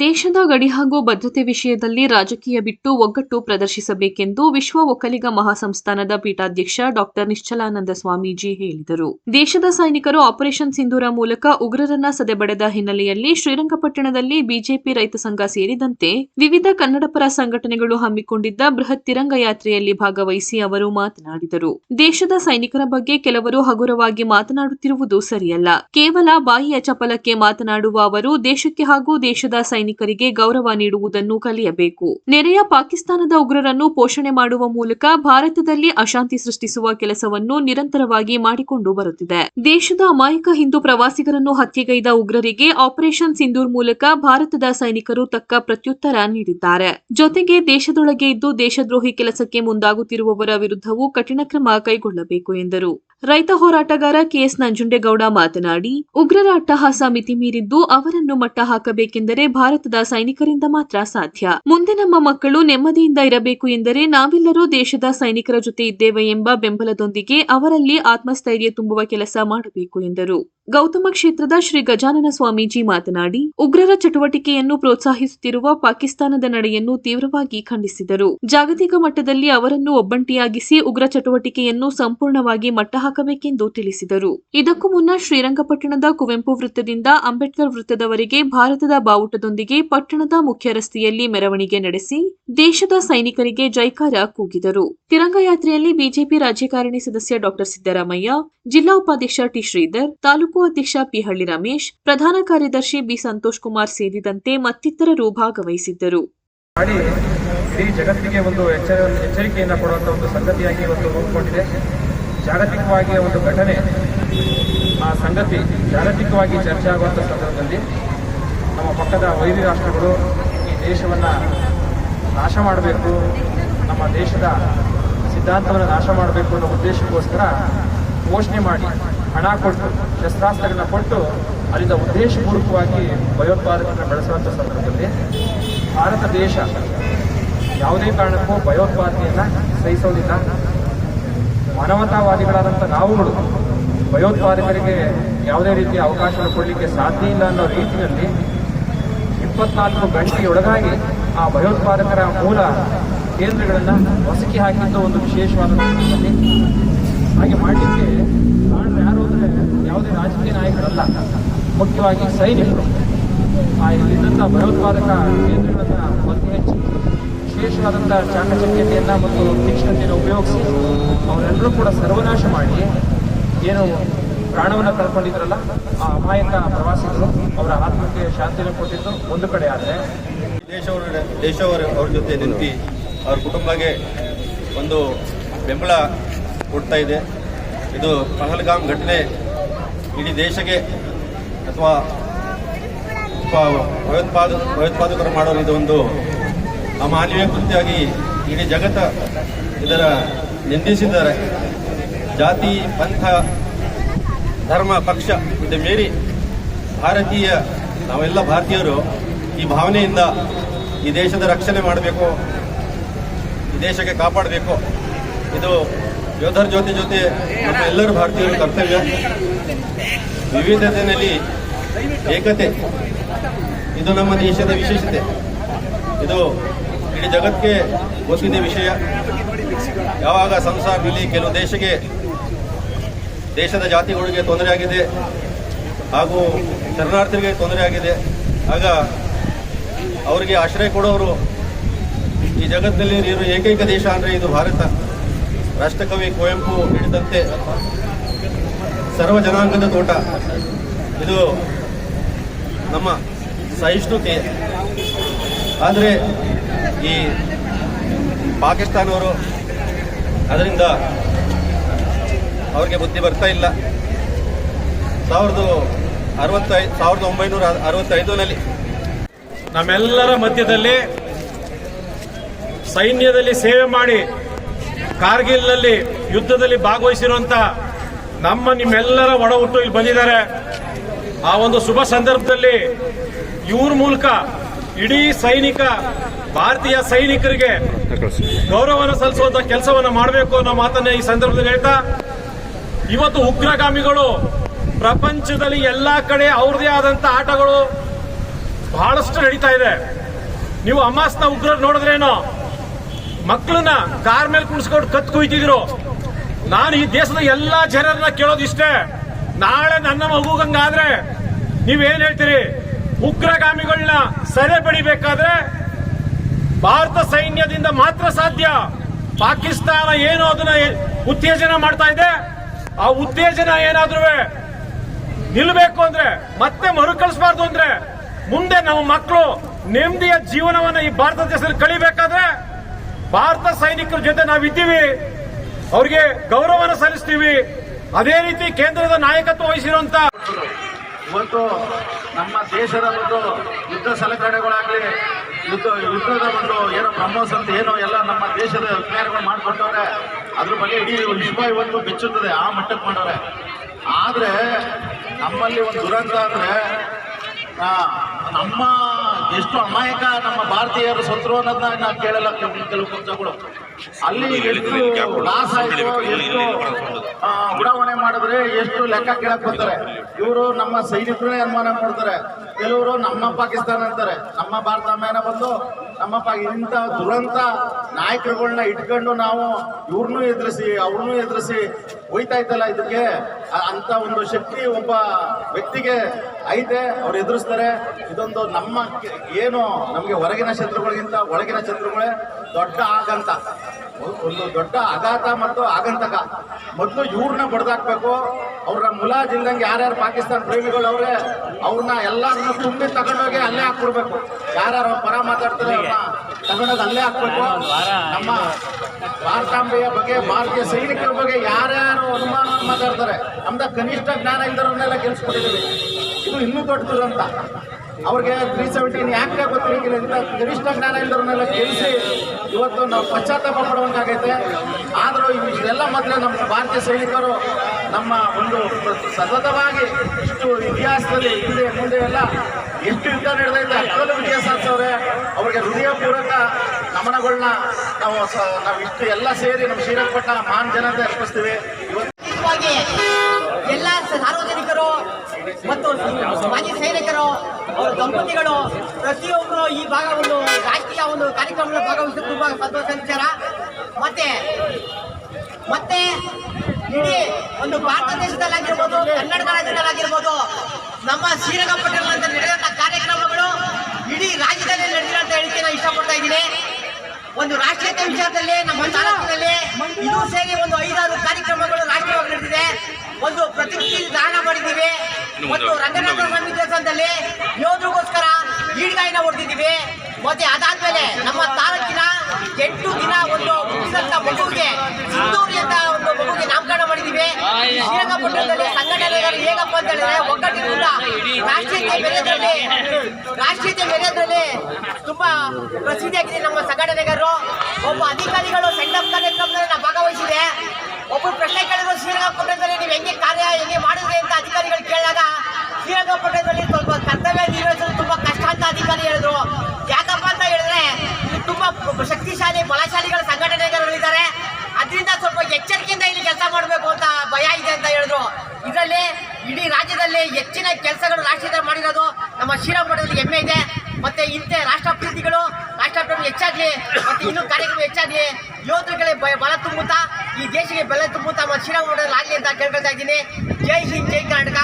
ದೇಶದ ಗಡಿ ಹಾಗೂ ಭದ್ರತೆ ವಿಷಯದಲ್ಲಿ ರಾಜಕೀಯ ಬಿಟ್ಟು ಒಗ್ಗಟ್ಟು ಪ್ರದರ್ಶಿಸಬೇಕೆಂದು ವಿಶ್ವ ಒಕ್ಕಲಿಗ ಮಹಾಸಂಸ್ಥಾನದ ಪೀಠಾಧ್ಯಕ್ಷ ಡಾಕ್ಟರ್ ನಿಶ್ಚಲಾನಂದ ಸ್ವಾಮೀಜಿ ಹೇಳಿದರು. ದೇಶದ ಸೈನಿಕರು ಆಪರೇಷನ್ ಸಿಂಧೂರ ಮೂಲಕ ಉಗ್ರರನ್ನ ಸದೆಬಡೆದ ಹಿನ್ನೆಲೆಯಲ್ಲಿ ಶ್ರೀರಂಗಪಟ್ಟಣದಲ್ಲಿ ಬಿಜೆಪಿ ರೈತ ಸಂಘ ಸೇರಿದಂತೆ ವಿವಿಧ ಕನ್ನಡಪರ ಸಂಘಟನೆಗಳು ಹಮ್ಮಿಕೊಂಡಿದ್ದ ಬೃಹತ್ ತಿರಂಗ ಯಾತ್ರೆಯಲ್ಲಿ ಭಾಗವಹಿಸಿ ಅವರು ಮಾತನಾಡಿದರು. ದೇಶದ ಸೈನಿಕರ ಬಗ್ಗೆ ಕೆಲವರು ಹಗುರವಾಗಿ ಮಾತನಾಡುತ್ತಿರುವುದು ಸರಿಯಲ್ಲ. ಕೇವಲ ಬಾಯಿಯ ಚಪಲಕ್ಕೆ ಮಾತನಾಡುವ ಅವರು ದೇಶಕ್ಕೆ ಹಾಗೂ ದೇಶದ ಸೈನಿಕರಿಗೆ ಗೌರವ ನೀಡುವುದನ್ನು ಕಲಿಯಬೇಕು. ನೆರೆಯ ಪಾಕಿಸ್ತಾನದ ಉಗ್ರರನ್ನು ಪೋಷಣೆ ಮಾಡುವ ಮೂಲಕ ಭಾರತದಲ್ಲಿ ಅಶಾಂತಿ ಸೃಷ್ಟಿಸುವ ಕೆಲಸವನ್ನು ನಿರಂತರವಾಗಿ ಮಾಡಿಕೊಂಡು ಬರುತ್ತಿದೆ. ದೇಶದ ಅಮಾಯಕ ಹಿಂದೂ ಪ್ರವಾಸಿಗರನ್ನು ಹತ್ಯೆಗೈದ ಉಗ್ರರಿಗೆ ಆಪರೇಷನ್ ಸಿಂಧೂರ್ ಮೂಲಕ ಭಾರತದ ಸೈನಿಕರು ತಕ್ಕ ಪ್ರತ್ಯುತ್ತರ ನೀಡಿದ್ದಾರೆ. ಜೊತೆಗೆ ದೇಶದೊಳಗೆ ಇದ್ದು ದೇಶದ್ರೋಹಿ ಕೆಲಸಕ್ಕೆ ಮುಂದಾಗುತ್ತಿರುವವರ ವಿರುದ್ಧವೂ ಕಠಿಣ ಕ್ರಮ ಕೈಗೊಳ್ಳಬೇಕು ಎಂದರು. ರೈತ ಹೋರಾಟಗಾರ ಕೆಎಸ್ ನಂಜುಂಡೇಗೌಡ ಮಾತನಾಡಿ, ಉಗ್ರರ ಅಟ್ಟಹಾಸ ಮಿತಿ ಮೀರಿದ್ದು ಅವರನ್ನು ಮಟ್ಟ ಹಾಕಬೇಕೆಂದರೆ ಭಾರತದ ಸೈನಿಕರಿಂದ ಮಾತ್ರ ಸಾಧ್ಯ. ಮುಂದೆ ನಮ್ಮ ಮಕ್ಕಳು ನೆಮ್ಮದಿಯಿಂದ ಇರಬೇಕು ಎಂದರೆ ನಾವೆಲ್ಲರೂ ದೇಶದ ಸೈನಿಕರ ಜೊತೆ ಇದ್ದೇವೆ ಎಂಬ ಬೆಂಬಲದೊಂದಿಗೆ ಅವರಲ್ಲಿ ಆತ್ಮಸ್ಥೈರ್ಯ ತುಂಬುವ ಕೆಲಸ ಮಾಡಬೇಕು ಎಂದರು. ಗೌತಮ ಕ್ಷೇತ್ರದ ಶ್ರೀ ಗಜಾನನ ಸ್ವಾಮೀಜಿ ಮಾತನಾಡಿ, ಉಗ್ರರ ಚಟುವಟಿಕೆಯನ್ನು ಪ್ರೋತ್ಸಾಹಿಸುತ್ತಿರುವ ಪಾಕಿಸ್ತಾನದ ನಡೆಯನ್ನು ತೀವ್ರವಾಗಿ ಖಂಡಿಸಿದರು. ಜಾಗತಿಕ ಮಟ್ಟದಲ್ಲಿ ಅವರನ್ನು ಒಬ್ಬಂಟಿಯಾಗಿಸಿ ಉಗ್ರ ಚಟುವಟಿಕೆಯನ್ನು ಸಂಪೂರ್ಣವಾಗಿ ಮಟ್ಟ ಹಾಕಬೇಕೆಂದು ತಿಳಿಸಿದರು. ಇದಕ್ಕೂ ಮುನ್ನ ಶ್ರೀರಂಗಪಟ್ಟಣದ ಕುವೆಂಪು ವೃತ್ತದಿಂದ ಅಂಬೇಡ್ಕರ್ ವೃತ್ತದವರೆಗೆ ಭಾರತದ ಬಾವುಟದೊಂದಿಗೆ ಪಟ್ಟಣದ ಮುಖ್ಯ ರಸ್ತೆಯಲ್ಲಿ ಮೆರವಣಿಗೆ ನಡೆಸಿ, ದೇಶದ ಸೈನಿಕರಿಗೆ ಜೈಕಾರ ಕೂಗಿದರು. ತಿರಂಗ ಯಾತ್ರೆಯಲ್ಲಿ ಬಿಜೆಪಿ ರಾಜ್ಯಕಾರಿಣಿ ಸದಸ್ಯ ಡಾಕ್ಟರ್ ಸಿದ್ದರಾಮಯ್ಯ, ಜಿಲ್ಲಾ ಉಪಾಧ್ಯಕ್ಷ ಟಿ ಶ್ರೀಧರ್, ತಾಲೂಕು ಅಧ್ಯಕ್ಷ ಪಿಹಳ್ಳಿ ರಮೇಶ್, ಪ್ರಧಾನ ಕಾರ್ಯದರ್ಶಿ ಬಿ ಸಂತೋಷ್ ಕುಮಾರ್ ಸೇರಿದಂತೆ ಮತ್ತಿತರರು ಭಾಗವಹಿಸಿದ್ದರು. ಇಡೀ ಜಗತ್ತಿಗೆ ಒಂದು ಎಚ್ಚರ, ಎಚ್ಚರಿಕೆಯನ್ನು ಕೊಡುವಂಥ ಒಂದು ಸಂಗತಿಯಾಗಿ ಒಂದು ರೂಪುಗೊಂಡಿದೆ ಜಾಗತಿಕವಾಗಿ ಒಂದು ಘಟನೆ, ಆ ಸಂಗತಿ ಜಾಗತಿಕವಾಗಿ ಚರ್ಚೆ ಆಗುವಂಥ ಸಂದರ್ಭದಲ್ಲಿ ನಮ್ಮ ಪಕ್ಕದ ವೈರಿ ರಾಷ್ಟ್ರಗಳು ಈ ದೇಶವನ್ನು ನಾಶ ಮಾಡಬೇಕು, ನಮ್ಮ ದೇಶದ ಸಿದ್ಧಾಂತವನ್ನು ನಾಶ ಮಾಡಬೇಕು ಅನ್ನೋ ಉದ್ದೇಶಕ್ಕೋಸ್ಕರ ಘೋಷಣೆ ಮಾಡಿ. ಹಣ ಕೊಟ್ಟು, ಶಸ್ತ್ರಾಸ್ತ್ರಗಳನ್ನ ಕೊಟ್ಟು ಅಲ್ಲಿಂದ ಉದ್ದೇಶಪೂರ್ವಕವಾಗಿ ಭಯೋತ್ಪಾದಕರನ್ನ ಬೆಳೆಸುವಂಥ ಸಂದರ್ಭದಲ್ಲಿ ಭಾರತ ದೇಶ ಯಾವುದೇ ಕಾರಣಕ್ಕೂ ಭಯೋತ್ಪಾದನೆಯನ್ನು ಸಹಿಸೋದಿಲ್ಲ. ಮಾನವತಾವಾದಿಗಳಾದಂಥ ನಾವುಗಳು ಭಯೋತ್ಪಾದಕರಿಗೆ ಯಾವುದೇ ರೀತಿಯ ಅವಕಾಶವನ್ನು ಕೊಡಲಿಕ್ಕೆ ಸಾಧ್ಯ ಇಲ್ಲ ಅನ್ನೋ ರೀತಿಯಲ್ಲಿ ಇಪ್ಪತ್ನಾಲ್ಕು ಗಂಟೆಯೊಳಗಾಗಿ ಆ ಭಯೋತ್ಪಾದಕರ ಮೂಲ ಕೇಂದ್ರಗಳನ್ನು ಹೊಸಕಿ ಹಾಕಿದ್ದು ಒಂದು ವಿಶೇಷವಾದ ಹಾಗೆ ಮಾಡಲಿಕ್ಕೆ ಕಾರಣ ಯಾರು ಅಂದರೆ ಯಾವುದೇ ರಾಜಕೀಯ ನಾಯಕರಲ್ಲ. ಮುಖ್ಯವಾಗಿ ಸೈನಿಕರು. ಆ ಇಲ್ಲಿದ್ದಂಥ ಭಯೋತ್ಪಾದಕ ಕೇಂದ್ರಗಳನ್ನು ಪತ್ತೆ ಹಚ್ಚಿ ವಿಶೇಷವಾದಂಥ ಚಾಕಚಕ್ಯತೆಯನ್ನು ಮತ್ತು ತೀಕ್ಷ್ಣತೆಯನ್ನು ಉಪಯೋಗಿಸಿ ಅವರೆಲ್ಲರೂ ಕೂಡ ಸರ್ವನಾಶ ಮಾಡಿ ಏನು ಪ್ರಾಣವನ್ನು ಕಳ್ಕೊಂಡಿದ್ರಲ್ಲ, ಆ ಅಮಾಯಕ ಪ್ರವಾಸಿಗರು ಅವರ ಆತ್ಮಕ್ಕೆ ಶಾಂತಿಯನ್ನು ಕೊಟ್ಟಿದ್ದು ಒಂದು ಕಡೆ ಆದರೆ. ದೇಶವರ ದೇಶವರ ಅವ್ರ ಜೊತೆ ನಿಂತು ಅವ್ರ ಕುಟುಂಬಕ್ಕೆ ಒಂದು ಬೆಂಬಲ ಕೊಡ್ತಾ ಇದೆ. ಇದು ಪಹಲ್ಗಾಮ್ ಘಟನೆ ಇಡೀ ದೇಶಕ್ಕೆ ಅಥವಾ ಭಯೋತ್ಪಾದ, ಭಯೋತ್ಪಾದಕರು ಮಾಡೋರು ಇದು ಒಂದು ಅಮಾನವೀಯ ಕೃತ್ಯವಾಗಿ ಇಡೀ ಜಗತ್ತ ಇದರ ನಿಂದಿಸಿದ್ದಾರೆ. ಜಾತಿ, ಪಂಥ, ಧರ್ಮ, ಪಕ್ಷ ಇದು ಮೀರಿ ಭಾರತೀಯ, ನಾವೆಲ್ಲ ಭಾರತೀಯರು ಈ ಭಾವನೆಯಿಂದ ಈ ದೇಶದ ರಕ್ಷಣೆ ಮಾಡಬೇಕು, ಈ ದೇಶಕ್ಕೆ ಕಾಪಾಡಬೇಕು. ಇದು ಯೋಧರ ಜೊತೆ ಜೊತೆ ನಮ್ಮ ಎಲ್ಲರೂ ಭಾರತೀಯರ ಕರ್ತವ್ಯ. ವಿವಿಧತೆಯಲ್ಲಿ ಏಕತೆ. ಇದು ನಮ್ಮ ದೇಶದ ವಿಶೇಷತೆ. ಇದು ಇಡೀ ಜಗತ್ತಿಗೆ ಗೊತ್ತಿದೆ ವಿಷಯ. ಯಾವಾಗ ಸಂಸಾರದಲ್ಲಿ ಕೆಲವು ದೇಶಕ್ಕೆ ದೇಶದ ಜಾತಿಗಳಿಗೆ ತೊಂದರೆ ಆಗಿದೆ. ಹಾಗೂ ಶರಣಾರ್ಥಿಗಳಿಗೆ ತೊಂದರೆ ಆಗಿದೆ. ಆಗ ಅವರಿಗೆ ಆಶ್ರಯ ಕೊಡೋರು ಈ ಜಗತ್ತಿನಲ್ಲಿ ಇರೋ ಏಕೈಕ ದೇಶ ಅಂದರೆ ಇದು ಭಾರತ. ರಾಷ್ಟ್ರಕವಿ ಕುವೆಂಪು ಹೇಳಿದಂತೆ ಸರ್ವ ಜನಾಂಗದ ತೋಟ. ಇದು ನಮ್ಮ ಸಹಿಷ್ಣುತೆ. ಆದರೆ ಈ ಪಾಕಿಸ್ತಾನವರು ಅದರಿಂದ ಅವ್ರಿಗೆ ಬುದ್ಧಿ ಬರ್ತಾ ಇಲ್ಲ. ಸಾವಿರದ ಅರವತ್ತೈದು ಸಾವಿರದ ಒಂಬೈನೂರ ಅರವತ್ತೈದರಲ್ಲಿ ನಮ್ಮೆಲ್ಲರ ಮಧ್ಯದಲ್ಲಿ ಸೈನ್ಯದಲ್ಲಿ ಸೇವೆ ಮಾಡಿ ಕಾರ್ಗಿಲ್ನಲ್ಲಿ ಯುದ್ಧದಲ್ಲಿ ಭಾಗವಹಿಸಿರುವಂತ ನಮ್ಮ ನಿಮ್ಮೆಲ್ಲರ ಒಡ ಹುಟ್ಟು ಇಲ್ಲಿ ಬಂದಿದ್ದಾರೆ. ಆ ಒಂದು ಶುಭ ಸಂದರ್ಭದಲ್ಲಿ ಇವ್ರ ಮೂಲಕ ಇಡೀ ಸೈನಿಕ, ಭಾರತೀಯ ಸೈನಿಕರಿಗೆ ಗೌರವವನ್ನು ಸಲ್ಲಿಸುವಂತ ಕೆಲಸವನ್ನು ಮಾಡಬೇಕು ಅನ್ನೋ ಮಾತನ್ನ ಈ ಸಂದರ್ಭದಲ್ಲಿ ಹೇಳ್ತಾ, ಇವತ್ತು ಉಗ್ರಗಾಮಿಗಳು ಪ್ರಪಂಚದಲ್ಲಿ ಎಲ್ಲಾ ಕಡೆ ಅವ್ರದೇ ಆದಂತ ಆಟಗಳು ಬಹಳಷ್ಟು ನಡೀತಾ ಇದೆ. ನೀವು ಅಮಾಸ್ನ ಉಗ್ರರು ನೋಡಿದ್ರೇನೋ ಮಕ್ಕಳನ್ನ ಕಾರ್ ಮೇಲೆ ಕುಣಿಸ್ಕೊಂಡು ಕತ್ ಕುಯ್ತಿದ್ರು. ನಾನು ಈ ದೇಶದ ಎಲ್ಲಾ ಜನರನ್ನ ಕೇಳೋದಿಷ್ಟೇ ನಾಳೆ ನನ್ನ ಮಗುಗಂಗಾದ್ರೆ ನೀವೇನ್ ಹೇಳ್ತೀರಿ? ಉಗ್ರಗಾಮಿಗಳನ್ನ ಸೆರೆ ಪಡಿಬೇಕಾದ್ರೆ ಭಾರತ ಸೈನ್ಯದಿಂದ ಮಾತ್ರ ಸಾಧ್ಯ. ಪಾಕಿಸ್ತಾನ ಏನು ಅದನ್ನ ಉತ್ತೇಜನ ಮಾಡ್ತಾ ಇದೆ. ಆ ಉತ್ತೇಜನ ಏನಾದ್ರೂ ನಿಲ್ಬೇಕು ಅಂದ್ರೆ, ಮತ್ತೆ ಮರುಕಳಿಸಬಾರ್ದು ಅಂದ್ರೆ, ಮುಂದೆ ನಮ್ಮ ಮಕ್ಕಳು ನೆಮ್ಮದಿಯ ಜೀವನವನ್ನ ಈ ಭಾರತ ದೇಶದಲ್ಲಿ ಕಳಿಬೇಕಾದ್ರೆ ಭಾರತ ಸೈನಿಕರ ಜೊತೆ ನಾವಿದ್ದೀವಿ. ಅವ್ರಿಗೆ ಗೌರವನ ಸಲ್ಲಿಸ್ತೀವಿ. ಅದೇ ರೀತಿ ಕೇಂದ್ರದ ನಾಯಕತ್ವ ವಹಿಸಿರುವಂತ ಇವತ್ತು ನಮ್ಮ ದೇಶದ ಒಂದು ಯುದ್ಧ ಸಲಕರಣೆಗಳಾಗಲಿ, ಯುದ್ಧ, ಯುದ್ಧದ ಒಂದು ಏನೋ ಬ್ರಹ್ಮೋಸ್ ಅಂತ ಏನೋ ಎಲ್ಲ ನಮ್ಮ ದೇಶದ ವಿಜ್ಞಾನಿಗಳು ಮಾಡಿಕೊಟ್ಟವ್ರೆ, ಅದ್ರ ಬಗ್ಗೆ ಇಡೀ ವಿಶ್ವ ಇವತ್ತು ಬೆಚ್ಚುತ್ತದೆ, ಆ ಮಟ್ಟಕ್ಕೆ ಮಾಡವ್ರೆ ಆದರೆ ನಮ್ಮಲ್ಲಿ ಒಂದು ದುರಂತ ಅಂದರೆ ನಮ್ಮ ಎಷ್ಟು ಅಮಾಯಕ ನಮ್ಮ ಭಾರತೀಯರು ಸತ್ರು ಅನ್ನೋದನ್ನ ನಾವು ಕೇಳಲ್ಲ. ಕೆಲವು ಪಕ್ಷಗಳು ಅಲ್ಲಿ ಎಷ್ಟು ಲಾಸ್ ಆಯ್ತು ಎಷ್ಟು ಉಡಾವಣೆ ಮಾಡಿದ್ರೆ ಎಷ್ಟು ಲೆಕ್ಕ ಕೇಳಕ್ ಬರ್ತಾರೆ. ಇವರು ನಮ್ಮ ಸೈನಿಕರೇ ಅನುಮಾನ ಮಾಡ್ತಾರೆ ಕೆಲವರು ನಮ್ಮ ಪಾಕಿಸ್ತಾನ ಅಂತಾರೆ. ನಮ್ಮ ಭಾರತ ಮೇಲೆ ಬಂದು ನಮ್ಮ ಪಾ ಇಂಥ ದುರಂತ ನಾಯಕರುಗಳನ್ನ ಇಟ್ಕೊಂಡು ನಾವು ಇವ್ರನ್ನೂ ಎದುರಿಸಿ ಅವ್ರನ್ನೂ ಎದುರಿಸಿ ಹೋಯ್ತಾ ಇತ್ತಲ್ಲ ಇದಕ್ಕೆ ಅಂತ ಒಂದು ಶಕ್ತಿ ಒಬ್ಬ ವ್ಯಕ್ತಿಗೆ ಐತೆ ಅವ್ರು ಎದುರಿಸ್ತಾರೆ. ಇದೊಂದು ನಮ್ಮ ಏನು ನಮಗೆ ಹೊರಗಿನ ಶತ್ರುಗಳಿಗಿಂತ ಒಳಗಿನ ಶತ್ರುಗಳೇ ದೊಡ್ಡ ಆಗಂತ ಒಂದು ದೊಡ್ಡ ಆಘಾತ ಮತ್ತು ಆಗಂತಕ ಮೊದಲು ಇವ್ರನ್ನ ಬಡ್ದಾಕ್ಬೇಕು. ಅವ್ರ ಮುಲಾಜಿಲ್ದಂಗೆ ಯಾರ್ಯಾರು ಪಾಕಿಸ್ತಾನ ಪ್ರೇಮಿಗಳು ಅವ್ರೆ ಅವ್ರನ್ನ ಎಲ್ಲರನ್ನ ತುಂಬಿ ತಗೊಂಡೋಗಿ ಅಲ್ಲೇ ಹಾಕ್ಬಿಡ್ಬೇಕು. ಯಾರ್ಯಾರು ಅವ್ರ ಪರ ಮಾತಾಡ್ತಾರೆ ಅವ್ರನ್ನ ತಗೊಂಡೋಗಿ ಅಲ್ಲೇ ಹಾಕ್ಬೇಕು. ನಮ್ಮ ಭಾರತಾಂಬೆಯ ಬಗ್ಗೆ ಭಾರತೀಯ ಸೈನಿಕರ ಬಗ್ಗೆ ಯಾರ್ಯಾರು ಅನುಮಾನ ಮಾತಾಡ್ತಾರೆ? ನಮ್ದ ಕನಿಷ್ಠ ಜ್ಞಾನ ಇಲ್ದವ್ರನ್ನೆಲ್ಲ ಕೆಲ್ಸಿಕೊಟ್ಟಿದ್ದೀವಿ ಇದು ಇನ್ನೂ ದೊಡ್ಡ ಅಂತ. ಅವ್ರಿಗೆ ತ್ರೀ ಸೆವೆಂಟೀನ್ ಯಾಕೆ ಗೊತ್ತಿರಲಿಲ್ಲ ಅಂತ ಕನಿಷ್ಠ ಜ್ಞಾನ ಇಲ್ಲದವ್ರನ್ನೆಲ್ಲ ಗೆಲ್ಲಿಸಿ ಇವತ್ತು ನಾವು ಪಶ್ಚಾತ್ತಾಪ ಪಡುವಂತಾಗೈತೆ ಆದರೂ ಇಷ್ಟೆಲ್ಲ ಮೊದಲೇ ನಮ್ಮ ಭಾರತೀಯ ಸೈನಿಕರು ನಮ್ಮ ಒಂದು ಸತತವಾಗಿ ಇಷ್ಟು ಇತಿಹಾಸದಲ್ಲಿ ಹಿಂದೆ ಮುಂದೆ ಎಲ್ಲ ಎಷ್ಟು ಯುದ್ಧ ನಡೆದೈತೆ ಅಷ್ಟೊಂದು ವಿಜಯ ಸಾಧಿಸವ್ರೆ. ಅವ್ರಿಗೆ ಹೃದಯಪೂರ್ವಕ ನಮನಗಳನ್ನ ನಾವು ನಾವು ಇಷ್ಟು ಎಲ್ಲ ಸೇರಿ ನಮ್ಮ ಶ್ರೀರಂಗಪಟ್ಟಣ ಮಹಾನ್ ಜನತೆ ಅರ್ಪಿಸ್ತೀವಿ ಎಲ್ಲ ಸಾರ್ವಜನಿಕರು ಮತ್ತು ಮಾಜಿ ಸೈನಿಕರು, ಅವರ ದಂಪತಿಗಳು, ಪ್ರತಿಯೊಬ್ಬರು ಈ ಭಾಗ ಒಂದು ರಾಜಕೀಯ ಒಂದು ಕಾರ್ಯಕ್ರಮದಲ್ಲಿ ಭಾಗವಹಿಸಿ ತುಂಬಾ ಸಂತೋಷ ವಿಚಾರ ಮತ್ತೆ ಮತ್ತೆ ಇಡೀ ಒಂದು ಭಾರತ ದೇಶದಲ್ಲಾಗಿರ್ಬೋದು, ಕನ್ನಡ ರಾಜ್ಯದಲ್ಲಾಗಿರ್ಬೋದು, ನಮ್ಮ ಶ್ರೀರಂಗಪಟ್ಟಣದಲ್ಲಿ ನಡೆದಂಥ ಕಾರ್ಯಕ್ರಮಗಳು ಇಡೀ ರಾಜ್ಯದಲ್ಲಿ ನಡೆದಿರೋ ಅಂತ ಹೇಳಿಕೆ ನಾನು ಇಷ್ಟಪಡ್ತಾ ಇದ್ದೀನಿ. ಒಂದು ರಾಷ್ಟ್ರೀಯತೆ ವಿಚಾರದಲ್ಲಿ ನಮ್ಮ ತಾಲೂಕಿನಲ್ಲಿ ಇದು ಸೇರಿ ಒಂದು ಐದಾರು ಕಾರ್ಯಕ್ರಮಗಳು ರಾಷ್ಟ್ರೀಯವಾಗಿ ನಡೆದಿದೆ. ಒಂದು ಪ್ರತಿಕೃತಿ ದಾನ ಮಾಡಿದ್ದೀವಿ. ಮತ್ತು ರಂಗನಾಥ ಸ್ವಾಮಿ ದೇವಸ್ಥಾನದಲ್ಲಿ ಯೋಧರಿಗೋಸ್ಕರ ಈಡ್ಗಾಯಿನ ಹೊಡೆದಿದ್ದೀವಿ. ಮತ್ತೆ ಅದಾದ್ಮೇಲೆ ನಮ್ಮ ತಾಲೂಕಿನ ಎಂಟು ದಿನ ಒಂದು ಮಗುವಿಗೆ ಸಿಂಧೂರಿ ಅಂತ ಒಂದು ಮಗುವಿಗೆ ನಾಮಕರಣ ಮಾಡಿದ್ದೀವಿ ಈ ಶ್ರೀರಂಗಪಟ್ಟಣದಲ್ಲಿ ಹೇಗಪ್ಪ ಅಂತ ಹೇಳಿದ್ರೆ ಒಗ್ಗಟ್ಟಿನಿಂದ ರಾಷ್ಟ್ರೀಯತೆ ಬೆಳೆಯೋದ್ರಲ್ಲಿ ರಾಷ್ಟ್ರೀಯತೆ ಬೆಳೆಯೋದ್ರಲ್ಲಿ ತುಂಬಾ ಪ್ರಸಿದ್ಧಿಯಾಗಿದೆ ನಮ್ಮ ಸಂಘಟನೆಗಾರರು. ಒಬ್ಬ ಅಧಿಕಾರಿಗಳು ಸೆಂಡ್ ಅಪ್ ಕಾರ್ಯಕ್ರಮದಲ್ಲಿ ಭಾಗವಹಿಸಿದೆ. ಒಬ್ಬರು ಪ್ರಶ್ನೆ ಕೇಳಿದ್ರು, ಶ್ರೀರಂಗಪಟ್ಟಣದಲ್ಲಿ ನೀವು ಹೆಂಗೆ ಮಾಡಿದ್ರಿ ಅಂತ ಅಧಿಕಾರಿಗಳು ಕೇಳಿದಾಗ ಶ್ರೀರಂಗಪಟ್ಟಣದಲ್ಲಿ ಸ್ವಲ್ಪ ಕರ್ತವ್ಯ ನಿರ್ವಹಿಸಲು ತುಂಬಾ ಕಷ್ಟ ಅಂತ ಅಧಿಕಾರಿ ಹೇಳಿದ್ರು ಯಾಕಪ್ಪ ಅಂತ ಹೇಳಿದ್ರೆ ಇಲ್ಲಿ ತುಂಬಾ ಶಕ್ತಿಶಾಲಿ ಬಲಶಾಲಿಗಳ ಸಂಘಟನೆಗಳಿದ್ದಾರೆ ಅದರಿಂದ ಸ್ವಲ್ಪ ಎಚ್ಚರಿಕೆಯಿಂದ ಇಲ್ಲಿ ಕೆಲಸ ಮಾಡಬೇಕು ಅಂತ ಭಯ ಇದೆ ಅಂತ ಹೇಳಿದ್ರು ಇದರಲ್ಲಿ ಇಡೀ ರಾಜ್ಯದಲ್ಲಿ ಹೆಚ್ಚಿನ ಕೆಲಸಗಳು ರಾಷ್ಟ್ರೀಯ ಮಾಡಿರೋದು ನಮ್ಮ ಶ್ರೀರಾಮಪಟ್ಟಣದಲ್ಲಿ ಹೆಮ್ಮೆ ಇದೆ. ಮತ್ತೆ ಇಂಥ ರಾಷ್ಟ್ರಪ್ರೀತಿಗಳು ರಾಷ್ಟ್ರಪ್ರೇಮ ಹೆಚ್ಚಾಗ್ಲಿ, ಮತ್ತೆ ಇನ್ನೂ ಕಾರ್ಯಕ್ರಮ ಹೆಚ್ಚಾಗ್ಲಿ ಯೋಧರುಗಳಿಗೆ ಬಲ ತುಂಬುತ್ತಾ, ಈ ದೇಶಕ್ಕೆ ಬೆಲೆ ತುಂಬುತ್ತಾ, ನಮ್ಮ ಶ್ರೀರಾಮಪಟ್ಟಣದಲ್ಲಿ ಆಗಲಿ ಅಂತ ಕೇಳ್ಕೊಳ್ತಾ ಇದ್ದೀನಿ. ಜೈ ಹಿಂದ್, ಜೈ ಕರ್ನಾಟಕ.